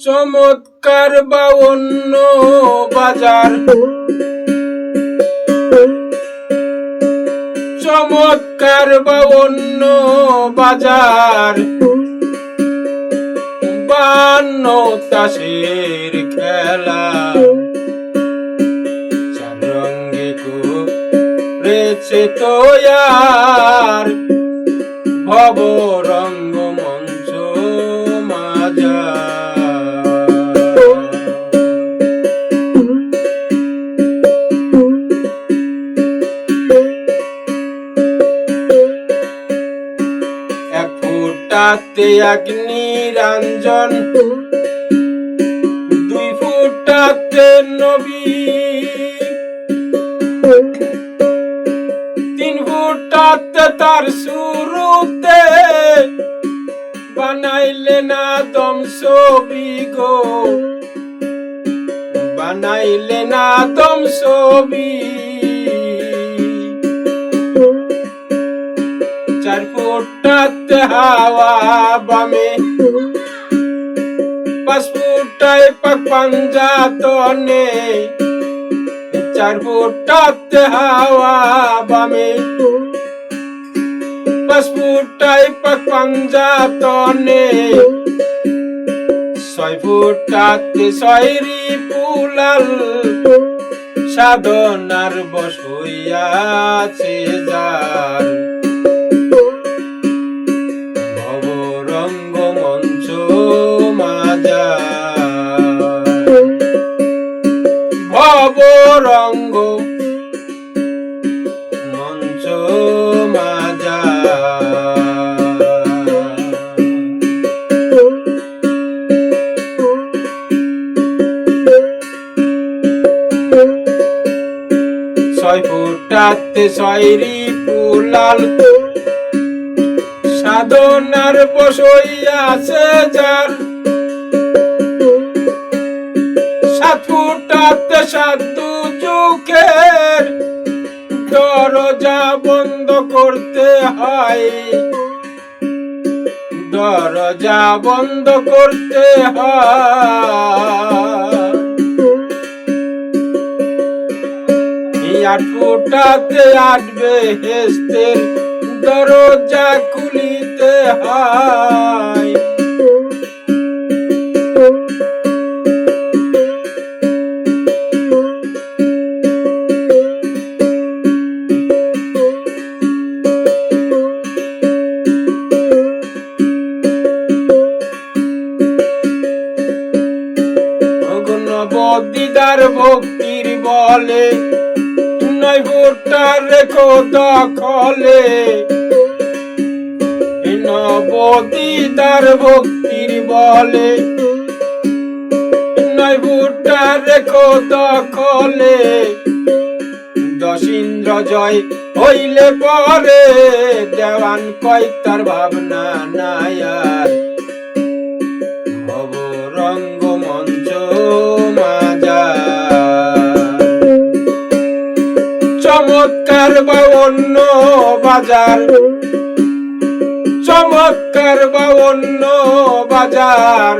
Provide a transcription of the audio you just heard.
চমৎকার বা অন্য বাজার। চমৎকার বা অন্য বাজার। বান্ন তাসের খেলা। রঙ্গে করেছে তোয়ার ভব ফুটাতে অগ্নি রঞ্জন দুই ফুটাতে নবী। তিন ফুটাতে তার শুরুতে বানাইলে না দম ছবি গো। বানাইলে না দম ছবি। ফুটাতে হাওয়া বামে। পাঁচ ফুটায় পাক পাঞ্জা তনে চার ফুটাতে হাওয়া বামে। পাঁচ ফুটায় পাক পাঞ্জা তনে ছয় ফুটাতে ছয়রি পুলাল। সাধনার বসইয়াছে যার ভবরঙ্গ মঞ্চ মাজা ছয় ফুটাতে ছয়রি পুলাল সাধনার বসইয়াছে যার। সাত ফুটাতে সাত দরজা বন্ধ করতে হয়। দরজা বন্ধ করতে হয়। আট আটবে হেস্তের দরজা খুলিতে হয়। দিদার ভক্তির বলে। নয় ভোটটা রেখো দখলে। নবদিদার ভক্তির বলে। নয় ভোটটা রেখো দখলে। দশ ইন্দ্র জয় হইলে পরে দেওয়ান কয় তার ভাবনা নায়ার চমৎকার বা অন্য বাজার। চমৎকার বা অন্য বাজার।